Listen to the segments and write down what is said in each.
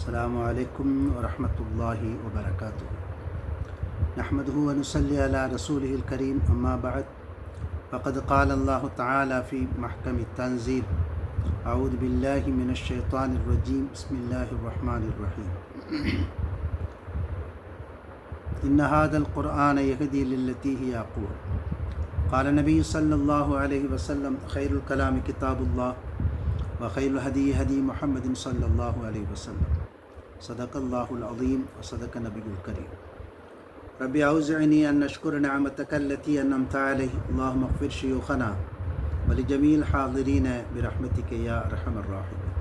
السلام عليكم ورحمة الله وبركاته. نحمده ونصلي على رسوله الكريم أما بعد فقد قال الله تعالى في محكم التنزيل أعوذ بالله من الشيطان الرجيم بسم الله الرحمن الرحيم. إن هذا القرآن يهدي للتي هي أقوى. قال النبي صلى الله عليه وسلم خير الكلام كتاب الله وخير الهدي هدي محمد صلى الله عليه وسلم. صدق الله العظيم وصدق نبي الكريم ربي أوزعني أن نشكر نعمتك التي أنعمت عليه اللهم اغفر شيوخنا ولجميع الحاضرين برحمتك يا أرحم الراحمين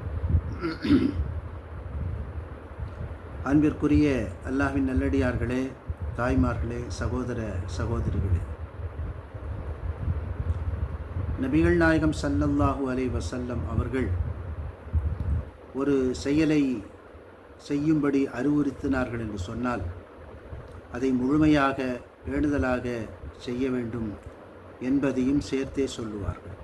அன்பிற்குரிய அல்லாஹ்வின் நல்லடியார்களே தாய்மார்களே சகோதர சகோதரிகளே நபிகள் நாயகம் சல்லல்லாஹு அலை வசல்லம் அவர்கள் ஒரு செயலை செய்யும்படி அறிவுறுத்தினார்கள் என்று சொன்னால் அதை முழுமையாக வேண்டுதலாக செய்ய வேண்டும் என்பதையும் சேர்த்தே சொல்லுவார்கள்.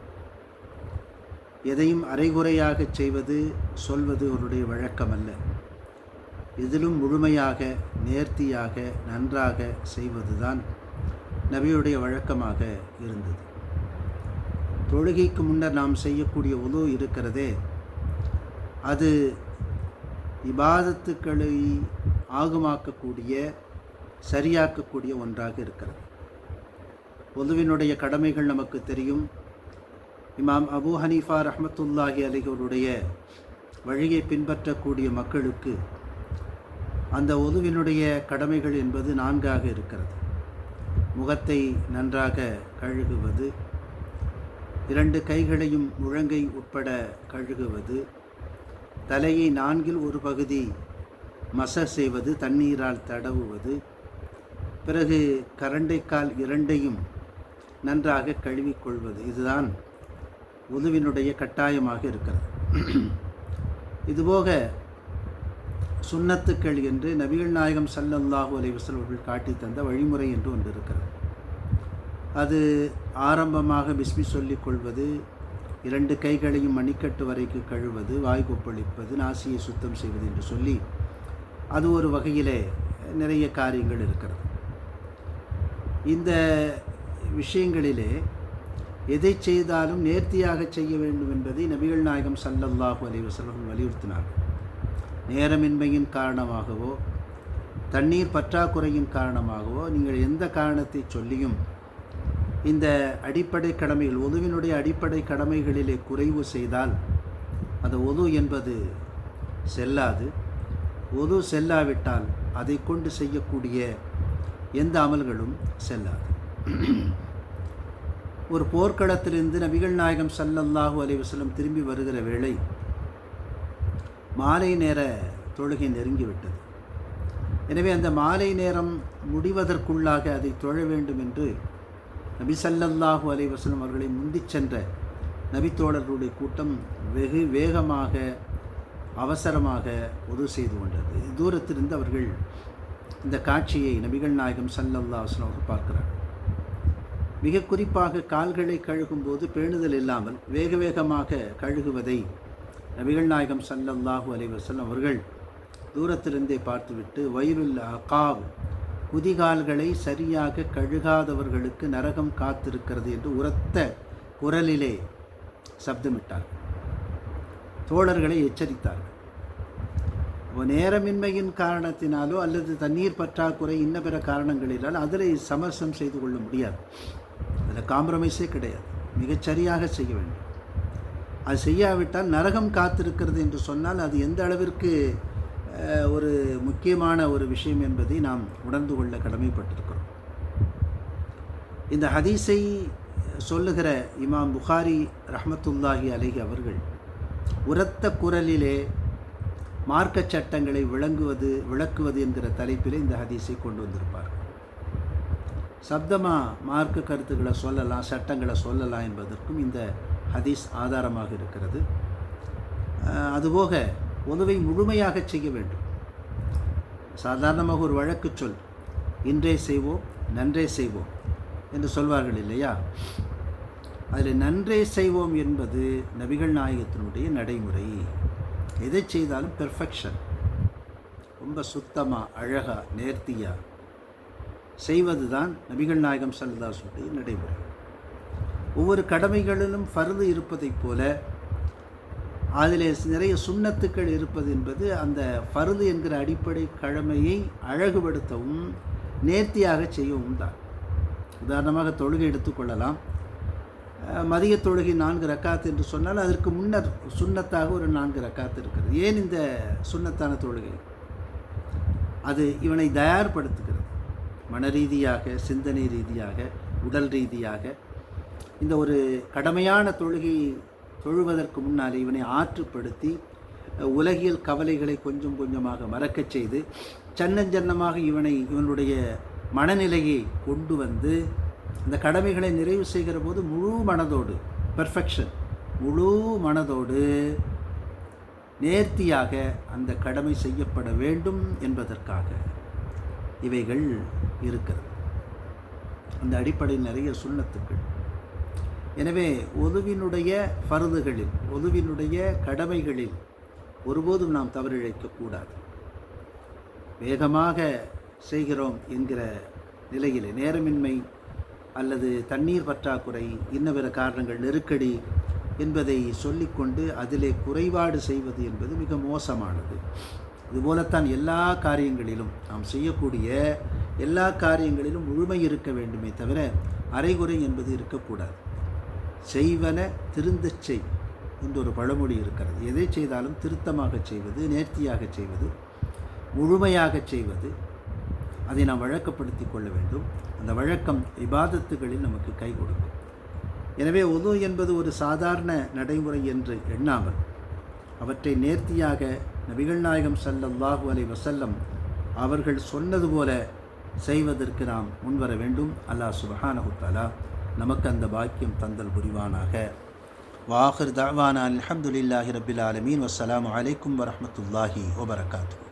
எதையும் அரைகுறையாக செய்வது சொல்வது அவருடைய வழக்கமல்ல. இதிலும் முழுமையாக நேர்த்தியாக நன்றாக செய்வதுதான் நபியுடைய வழக்கமாக இருந்தது. தொழுகைக்கு முன்னர் நாம் செய்யக்கூடிய உதவு இருக்கிறதே அது இபாதத்துக்களை ஆகமாக்கக்கூடிய சரியாக்கக்கூடிய ஒன்றாக இருக்கிறது. பொதுவினுடைய கடமைகள் நமக்கு தெரியும். இமாம் அபு ஹனீஃபா ரஹமத்துல்லாஹி அலிகளுடைய வழியை பின்பற்றக்கூடிய மக்களுக்கு அந்த ஒதுவினுடைய கடமைகள் என்பது நான்காக இருக்கிறது. முகத்தை நன்றாக கழுகுவது இரண்டு கைகளையும் முழங்கை உட்பட கழுகுவது தலையை நான்கில் ஒரு பகுதி மச செய்வது தண்ணீரால் தடவுவது. பிறகு கரண்டைக்கால் இரண்டையும் நன்றாக கழுவிக்கொள்வது. இதுதான் உதவினுடைய கட்டாயமாக இருக்கிறது. இதுபோக சுண்ணத்துக்கள் என்று நபிகள் நாயகம் சல்லல்லாஹு அலைவசல் அவர்கள் காட்டி தந்த வழிமுறை என்று ஒன்று இருக்கிறது. அது ஆரம்பமாக பிஸ்மி சொல்லிக் கொள்வது இரண்டு கைகளையும் மணிக்கட்டு வரைக்கு கழுவது வாய் கொப்பளிப்பது நாசியை சுத்தம் செய்வது என்று சொல்லி அது ஒரு வகையிலே நிறைய காரியங்கள் இருக்கிறது. இந்த விஷயங்களிலே எதை செய்தாலும் நேர்த்தியாக செய்ய வேண்டும் என்பதை நபிகள் நாயகம் சல்லல்லாஹு அலைவசல்லம் வலியுறுத்தினார்கள். நேரமின்மையின் காரணமாகவோ தண்ணீர் பற்றாக்குறையின் காரணமாகவோ நீங்கள் எந்த காரணத்தை சொல்லியும் இந்த அடிப்படை கடமைகள் ஒதுவினுடைய அடிப்படை கடமைகளிலே குறைவு செய்தால் அந்த ஒது என்பது செல்லாது. ஒது செல்லாவிட்டால் அதை கொண்டு செய்யக்கூடிய எந்த அமல்களும் செல்லாது. ஒரு போர்க்களத்திலிருந்து நபிகள் நாயகம் சல்லல்லாஹூ அலைவசலம் திரும்பி வருகிற வேளை மாலை நேர தொழுகை நெருங்கிவிட்டது. எனவே அந்த மாலை நேரம் முடிவதற்குள்ளாக அதை தொழ வேண்டும் என்று நபி சல்லல்லாஹூ அலைவசலம் அவர்களை முந்தி சென்ற நபித்தோழர்களுடைய கூட்டம் வெகு வேகமாக அவசரமாக உதவு செய்து கொண்டது. தூரத்திலிருந்து அவர்கள் இந்த காட்சியை நபிகள் நாயகம் சல்லல்லா வஸ்லம் அவர்கள் பார்க்கிறார் மிக குறிப்பாக கால்களை கழுகும்போது பேணுதல் இல்லாமல் வேக வேகமாக கழுகுவதை நபிகள் நாயகம் சல்லல்லாஹூ அலைவசன் அவர்கள் தூரத்திலிருந்தே பார்த்துவிட்டு வயிறுல் அகாவ் குதிகால்களை சரியாக கழுகாதவர்களுக்கு நரகம் காத்திருக்கிறது என்று உரத்த குரலிலே சப்தமிட்டார் தோழர்களை எச்சரித்தார்கள். நேரமின்மையின் காரணத்தினாலோ அல்லது தண்ணீர் பற்றாக்குறை இன்ன பிற காரணங்களினால் அதில் சமரசம் செய்து கொள்ள முடியாது. அதில் காம்ப்ரமைஸே கிடையாது. மிகச்சரியாக செய்ய வேண்டும். அது செய்யாவிட்டால் நரகம் காத்திருக்கிறது என்று சொன்னால் அது எந்த அளவிற்கு ஒரு முக்கியமான ஒரு விஷயம் என்பதை நாம் உணர்ந்து கொள்ள கடமைப்பட்டிருக்கிறோம். இந்த ஹதீஸை சொல்லுகிற இமாம் புகாரி ரஹமத்துல்லாஹி அலஹி அவர்கள் உரத்த குரலிலே மார்க்க சட்டங்களை விளங்குவது விளக்குவது என்கிற தலைப்பிலே இந்த ஹதீஸை கொண்டு வந்திருப்பார். சப்தமாக மார்க்க கருத்துக்களை சொல்லலாம் சட்டங்களை சொல்லலாம் என்பதற்கும் இந்த ஹதீஸ் ஆதாரமாக இருக்கிறது. அதுபோக உதவை முழுமையாக செய்ய வேண்டும். சாதாரணமாக ஒரு வழக்கு சொல் இன்றே செய்வோம் நன்றே செய்வோம் என்று சொல்வார்கள் இல்லையா? அதில் நன்றே செய்வோம் என்பது நபிகள் நாயகத்தினுடைய நடைமுறை. எதை செய்தாலும் பெர்ஃபெக்ஷன் ரொம்ப சுத்தமாக அழகாக நேர்த்தியாக செய்வது தான் நபிகள் நாயகம் சல்லதாசுடைய நடைமுறை. ஒவ்வொரு கடமைகளிலும் ஃபருது இருப்பதைப் போல அதில் நிறைய சுண்ணத்துக்கள் இருப்பது என்பது அந்த பருது என்கிற அடிப்படை கடமையை அழகுபடுத்தவும் நேர்த்தியாக செய்யவும் தான். உதாரணமாக தொழுகை எடுத்துக்கொள்ளலாம் மதிய தொழுகை நான்கு ரக்காத் என்று சொன்னால் அதற்கு முன்னர் சுண்ணத்தாக ஒரு நான்கு ரக்காத் இருக்கிறது. ஏன் இந்த சுண்ணத்தான தொழுகை? அது இவனை தயார்படுத்துகிறது. மன ரீதியாக சிந்தனை ரீதியாக உடல் ரீதியாக. இந்த ஒரு கடமையான தொழுகை தொழுவதற்கு முன்னால் இவனை ஆற்றுப்படுத்தி உலகியல் கவலைகளை கொஞ்சம் கொஞ்சமாக மறக்கச் செய்து சன்னஞ்சன்னமாக இவனை இவனுடைய மனநிலையை கொண்டு வந்து இந்த கடமைகளை நிறைவு செய்கிற போது முழு மனதோடு பெர்ஃபெக்ஷன் முழு மனதோடு நேர்த்தியாக அந்த கடமை செய்யப்பட வேண்டும் என்பதற்காக இவைகள் இருக்கிறது. அந்த அடிப்படையில் நிறைய சுண்ணத்துக்கள். எனவே ஒதுவினுடைய பருதுகளில் ஒதுவினுடைய கடமைகளில் ஒருபோதும் நாம் தவறிழைக்கக்கூடாது. வேகமாக செய்கிறோம் என்கிற நிலையில் நேரமின்மை அல்லது தண்ணீர் பற்றாக்குறை இன்னவிற காரணங்கள் நெருக்கடி என்பதை சொல்லிக்கொண்டு அதிலே குறைபாடு செய்வது என்பது மிக மோசமானது. இதுபோலத்தான் எல்லா காரியங்களிலும் நாம் செய்யக்கூடிய எல்லா காரியங்களிலும் முழுமை இருக்க வேண்டுமே தவிர அரைகுறை என்பது இருக்கக்கூடாது. செய்வன திருந்தச் செய் என்று ஒரு பழமொழி இருக்கிறது. எதை செய்தாலும் திருத்தமாக செய்வது நேர்த்தியாக செய்வது முழுமையாக செய்வது அதை நாம் வழக்கப்படுத்தி கொள்ள வேண்டும். அந்த வழக்கம் இபாதத்துகளில் நமக்கு கை கொடுக்கும். எனவே ஒது என்பது ஒரு சாதாரண நடைமுறை என்று எண்ணாமல் அவற்றை நேர்த்தியாக நபிகள் நாயகம் சல்லல்லாஹு அலை வசல்லம் அவர்கள் சொன்னது போல செய்வதற்கு நாம் முன்வர வேண்டும். அல்லாஹ் சுப்ஹானஹு நமக்கு அந்த பாக்கியம் தந்தல் புரிவானாக வாஹிர் தாவானா அல்ஹம்துலில்லாஹி ரபில் ஆலமீன் வஸ்ஸலாமு அலைக்கும் வரஹ்மத்துல்லாஹி வபரகாத்துஹு